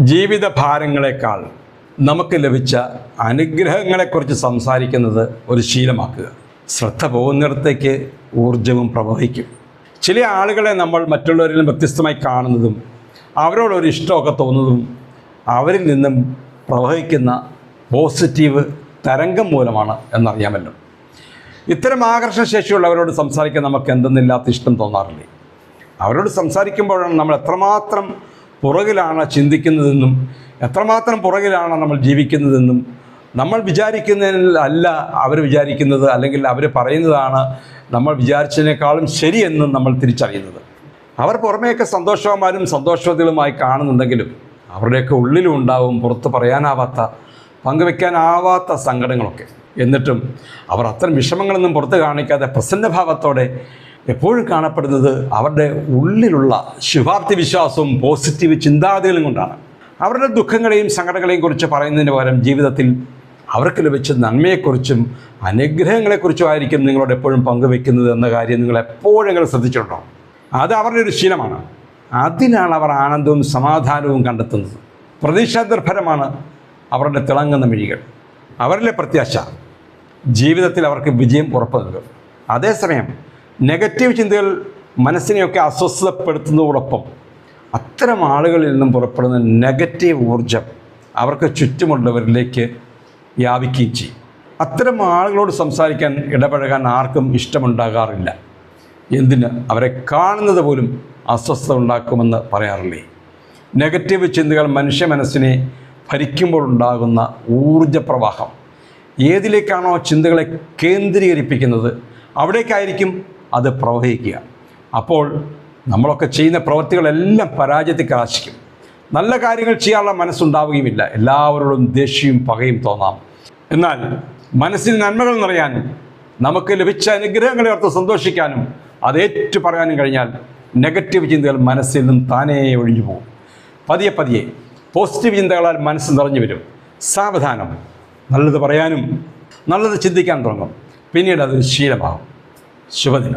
ജീവിത ഭാരങ്ങളെക്കാൾ നമുക്ക് ലഭിച്ച അനുഗ്രഹങ്ങളെക്കുറിച്ച് സംസാരിക്കുന്നത് ഒരു ശീലമാക്കുക. ശ്രദ്ധ പോകുന്നിടത്തേക്ക് ഊർജവും പ്രവഹിക്കും. ചില ആളുകളെ നമ്മൾ മറ്റുള്ളവരിൽ നിന്ന് വ്യത്യസ്തമായി കാണുന്നതും അവരോടൊരു ഇഷ്ടമൊക്കെ തോന്നുന്നതും അവരിൽ നിന്നും പ്രവഹിക്കുന്ന പോസിറ്റീവ് തരംഗം മൂലമാണ് എന്നറിയാമല്ലോ. ഇത്തരം ആകർഷണ ആകർഷണശേഷിയുള്ളവരോട് സംസാരിക്കാൻ നമുക്ക് എന്തെന്നില്ലാത്ത ഇഷ്ടം തോന്നാറില്ലേ? അവരോട് സംസാരിക്കുമ്പോഴാണ് നമ്മൾ എത്രമാത്രം പുറകിലാണ് ചിന്തിക്കുന്നതെന്നും എത്രമാത്രം പുറകിലാണ് നമ്മൾ ജീവിക്കുന്നതെന്നും നമ്മൾ വിചാരിക്കുന്നതിൽ അല്ല അവർ വിചാരിക്കുന്നത് അല്ലെങ്കിൽ അവർ പറയുന്നതാണ് നമ്മൾ വിചാരിച്ചതിനേക്കാളും ശരിയെന്നും നമ്മൾ തിരിച്ചറിയുന്നത്. അവർ പുറമേയൊക്കെ സന്തോഷവാന്മാരും സന്തോഷവതികളുമായി കാണുന്നുണ്ടെങ്കിലും അവരുടെയൊക്കെ ഉള്ളിലും ഉണ്ടാവും പുറത്ത് പറയാനാവാത്ത പങ്കുവെക്കാനാവാത്ത സങ്കടങ്ങളൊക്കെ. എന്നിട്ടും അവർ അത്തരം വിഷമങ്ങളൊന്നും പുറത്ത് കാണിക്കാതെ പ്രസന്നഭാവത്തോടെ എപ്പോഴും കാണപ്പെടുന്നത് അവരുടെ ഉള്ളിലുള്ള ശുഭാപ്തി വിശ്വാസവും പോസിറ്റീവ് ചിന്താഗതികളും കൊണ്ടാണ്. അവരുടെ ദുഃഖങ്ങളെയും സങ്കടങ്ങളെയും കുറിച്ച് പറയുന്നതിന് പകരം ജീവിതത്തിൽ അവർക്ക് ലഭിച്ച നന്മയെക്കുറിച്ചും അനുഗ്രഹങ്ങളെക്കുറിച്ചും ആയിരിക്കും നിങ്ങളോട് എപ്പോഴും പങ്കുവെക്കുന്നത് എന്ന കാര്യം നിങ്ങൾ എപ്പോഴെങ്കിലും ശ്രദ്ധിച്ചിട്ടുണ്ടോ? അത് അവരുടെ ഒരു ശീലമാണ്. അതിനാണ് അവർ ആനന്ദവും സമാധാനവും കണ്ടെത്തുന്നത്. പ്രതീക്ഷാനിർഭരമാണ് അവരുടെ തിളങ്ങുന്ന മിഴികൾ. അവരിലെ പ്രത്യാശ ജീവിതത്തിൽ അവർക്ക് വിജയം ഉറപ്പു നൽകും. അതേസമയം നെഗറ്റീവ് ചിന്തകൾ മനസ്സിനെയൊക്കെ അസ്വസ്ഥപ്പെടുത്തുന്നതോടൊപ്പം അത്തരം ആളുകളിൽ നിന്നും പുറപ്പെടുന്ന നെഗറ്റീവ് ഊർജം അവർക്ക് ചുറ്റുമുള്ളവരിലേക്ക് വ്യാപിക്കുകയും ചെയ്യും. അത്തരം ആളുകളോട് സംസാരിക്കാൻ ഇടപഴകാൻ ആർക്കും ഇഷ്ടമുണ്ടാകാറില്ല. എന്തിന്? അവരെ കാണുന്നത് പോലും അസ്വസ്ഥത ഉണ്ടാക്കുമെന്ന് പറയാറില്ലേ? നെഗറ്റീവ് ചിന്തകൾ മനുഷ്യ മനസ്സിനെ ഭരിക്കുമ്പോൾ ഉണ്ടാകുന്ന ഊർജപ്രവാഹം ഏതിലേക്കാണോ ചിന്തകളെ കേന്ദ്രീകരിപ്പിക്കുന്നത് അവിടേക്കായിരിക്കും അത് പ്രവഹിക്കുക. അപ്പോൾ നമ്മളൊക്കെ ചെയ്യുന്ന പ്രവൃത്തികളെല്ലാം പരാജയത്തിൽ കലാശിക്കും. നല്ല കാര്യങ്ങൾ ചെയ്യാനുള്ള മനസ്സുണ്ടാവുകയുമില്ല. എല്ലാവരോടും ദേഷ്യവും പകയും തോന്നാം. എന്നാൽ മനസ്സിൽ നന്മകൾ നിറയാനും നമുക്ക് ലഭിച്ച അനുഗ്രഹങ്ങളെ ഓർത്ത് സന്തോഷിക്കാനും അത് ഏറ്റു പറയാനും കഴിഞ്ഞാൽ നെഗറ്റീവ് ചിന്തകൾ മനസ്സിൽ നിന്നും താനേ ഒഴിഞ്ഞു പോകും. പതിയെ പതിയെ പോസിറ്റീവ് ചിന്തകളാൽ മനസ്സ് നിറഞ്ഞു വരും. സാവധാനം. നല്ലത് പറയാനും നല്ലത് ചിന്തിക്കാൻ തുടങ്ങും. പിന്നീട് അത് ശീലമാകും. ಶುಭ ದಿನ